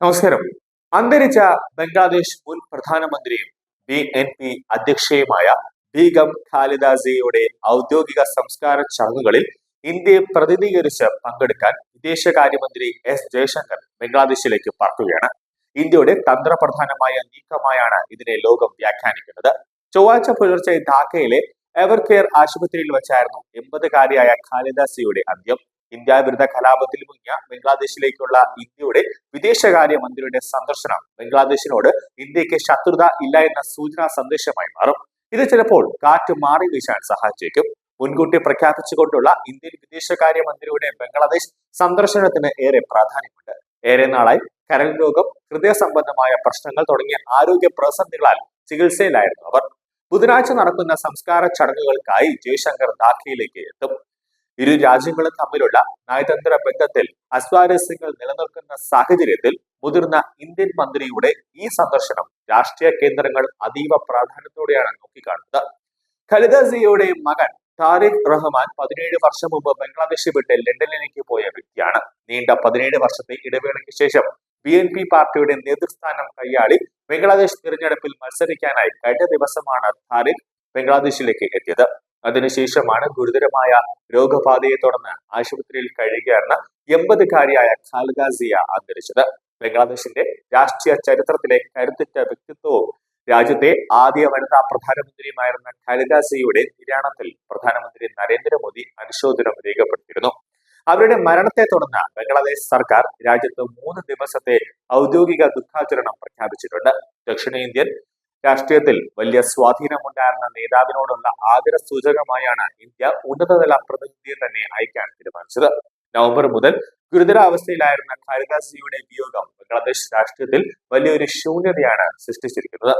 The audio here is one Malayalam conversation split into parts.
നമസ്കാരം. അന്തരിച്ച ബംഗ്ലാദേശ് മുൻ പ്രധാനമന്ത്രിയും ബി എൻ പി അധ്യക്ഷയുമായ ബീഗം ഖാലിദാസിയുടെ ഔദ്യോഗിക സംസ്കാര ചടങ്ങുകളിൽ ഇന്ത്യയെ പ്രതിനിധീകരിച്ച് പങ്കെടുക്കാൻ വിദേശകാര്യമന്ത്രി എസ് ജയശങ്കർ ബംഗ്ലാദേശിലേക്ക് പറക്കുകയാണ്. ഇന്ത്യയുടെ തന്ത്രപ്രധാനമായ നീക്കമായാണ് ഇതിനെ ലോകം വ്യാഖ്യാനിക്കുന്നത്. ചൊവ്വാഴ്ച പുലർച്ചെ ധാക്കയിലെ എവർകെയർ ആശുപത്രിയിൽ വെച്ചായിരുന്നു എൺപതുകാരിയായ ഖാലിദാസിയുടെ അന്ത്യം. ഇന്ത്യ വിരുദ്ധ കലാപത്തിൽ മുങ്ങിയ ബംഗ്ലാദേശിലേക്കുള്ള ഇന്ത്യയുടെ വിദേശകാര്യമന്ത്രിയുടെ സന്ദർശനം. ബംഗ്ലാദേശിനോട് ഇന്ത്യയ്ക്ക് ശത്രുത ഇല്ല എന്ന സൂചനാ സന്ദേശമായി മാറും. ഇത് ചിലപ്പോൾ കാറ്റ് മാറി വീശാൻ സഹായിച്ചേക്കും. മുൻകൂട്ടി പ്രഖ്യാപിച്ചുകൊണ്ടുള്ള ഇന്ത്യൻ വിദേശകാര്യമന്ത്രിയുടെ ബംഗ്ലാദേശ് സന്ദർശനത്തിന് ഏറെ പ്രാധാന്യമുണ്ട്. ഏറെ നാളായി കരൾ രോഗം ഹൃദയ സംബന്ധമായ പ്രശ്നങ്ങൾ തുടങ്ങിയ ആരോഗ്യ പ്രതിസന്ധികളാൽ ചികിത്സയിലായിരുന്നു അവർ. ബുധനാഴ്ച നടക്കുന്ന സംസ്കാര ചടങ്ങുകൾക്കായി ജയശങ്കർ ധാക്കയിലേക്ക് എത്തും. ഇരു രാജ്യങ്ങളും തമ്മിലുള്ള നയതന്ത്ര ബന്ധത്തിൽ അസ്വാരസ്യങ്ങൾ നിലനിൽക്കുന്ന സാഹചര്യത്തിൽ മുതിർന്ന ഇന്ത്യൻ മന്ത്രിയുടെ ഈ സന്ദർശനം രാഷ്ട്രീയ കേന്ദ്രങ്ങൾ അതീവ പ്രാധാന്യത്തോടെയാണ് നോക്കിക്കാണുന്നത്. ഖലിദ സിയുടെ മകൻ താരിഖ് റഹ്മാൻ പതിനേഴ് വർഷം മുമ്പ് ബംഗ്ലാദേശ് വിട്ട് ലണ്ടനിലേക്ക് പോയ വ്യക്തിയാണ്. നീണ്ട പതിനേഴ് വർഷത്തെ ഇടവേളയ്ക്ക് ശേഷം ബി എൻ പി പാർട്ടിയുടെ നേതൃസ്ഥാനം കൈയാളി ബംഗ്ലാദേശ് തിരഞ്ഞെടുപ്പിൽ മത്സരിക്കാനായി കഴിഞ്ഞ ദിവസമാണ് താരിഖ് ബംഗ്ലാദേശിലേക്ക് എത്തിയത്. അതിനുശേഷമാണ് ഗുരുതരമായ രോഗബാധയെ തുടർന്ന് ആശുപത്രിയിൽ കഴിയുകയാണ് എൺപതുകാരിയായ ഖാൽഗാസിയ സിയ അന്തരിച്ചത്. ബംഗ്ലാദേശിന്റെ രാഷ്ട്രീയ ചരിത്രത്തിലെ കരുത്തുറ്റ വ്യക്തിത്വവും രാജ്യത്തെ ആദ്യ വനിതാ പ്രധാനമന്ത്രിയുമായിരുന്ന ഖാലിദ സിയുടെ നിര്യാണത്തിൽ പ്രധാനമന്ത്രി നരേന്ദ്രമോദി അനുശോചനം രേഖപ്പെടുത്തിയിരുന്നു. അവരുടെ മരണത്തെ തുടർന്ന് ബംഗ്ലാദേശ് സർക്കാർ രാജ്യത്ത് മൂന്ന് ദിവസത്തെ ഔദ്യോഗിക ദുഃഖാചരണം പ്രഖ്യാപിച്ചിട്ടുണ്ട്. ദക്ഷിണേന്ത്യൻ രാഷ്ട്രീയത്തിൽ വലിയ സ്വാധീനമുണ്ടായിരുന്ന നേതാവിനോടുള്ള ആദര സൂചകമായാണ് ഇന്ത്യ ഉന്നതതല പ്രതിനിധിയെ തന്നെ അയക്കാൻ തീരുമാനിച്ചത്. നവംബർ മുതൽ ഗുരുതരാവസ്ഥയിലായിരുന്ന ഖാരിദാസിയുടെ വിയോഗം ബംഗ്ലാദേശ് രാഷ്ട്രീയത്തിൽ വലിയൊരു ശൂന്യതയാണ് സൃഷ്ടിച്ചിരിക്കുന്നത്.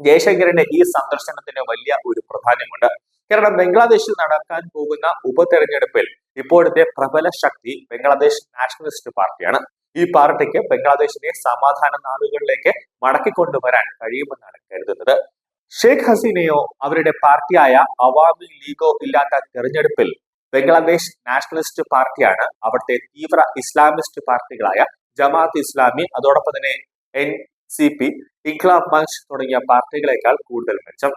ജയശങ്കറിന്റെ ഈ സന്ദർശനത്തിന് വലിയ ഒരു പ്രാധാന്യമുണ്ട്. കാരണം ബംഗ്ലാദേശിൽ നടക്കാൻ പോകുന്ന ഉപതെരഞ്ഞെടുപ്പിൽ ഇപ്പോഴത്തെ പ്രബല ശക്തി ബംഗ്ലാദേശ് നാഷണലിസ്റ്റ് പാർട്ടിയാണ്. ഈ പാർട്ടിക്ക് ബംഗ്ലാദേശിനെ സമാധാന നാടുകളിലേക്ക് മടക്കിക്കൊണ്ടുവരാൻ കഴിയുമെന്നാണ് കരുതുന്നത്. ഷെയ്ഖ് ഹസീനയോ അവരുടെ പാർട്ടിയായ അവാമി ലീഗോ ഇല്ലാത്ത തെരഞ്ഞെടുപ്പിൽ ബംഗ്ലാദേശ് നാഷണലിസ്റ്റ് പാർട്ടിയാണ് അവിടുത്തെ തീവ്ര ഇസ്ലാമിസ്റ്റ് പാർട്ടികളായ ജമാഅത്ത് ഇസ്ലാമി അതോടൊപ്പം തന്നെ N C P Inquilab Mancha തുടങ്ങിയ പാർട്ടികളെക്കാൾ കൂടുതൽ മെച്ചം.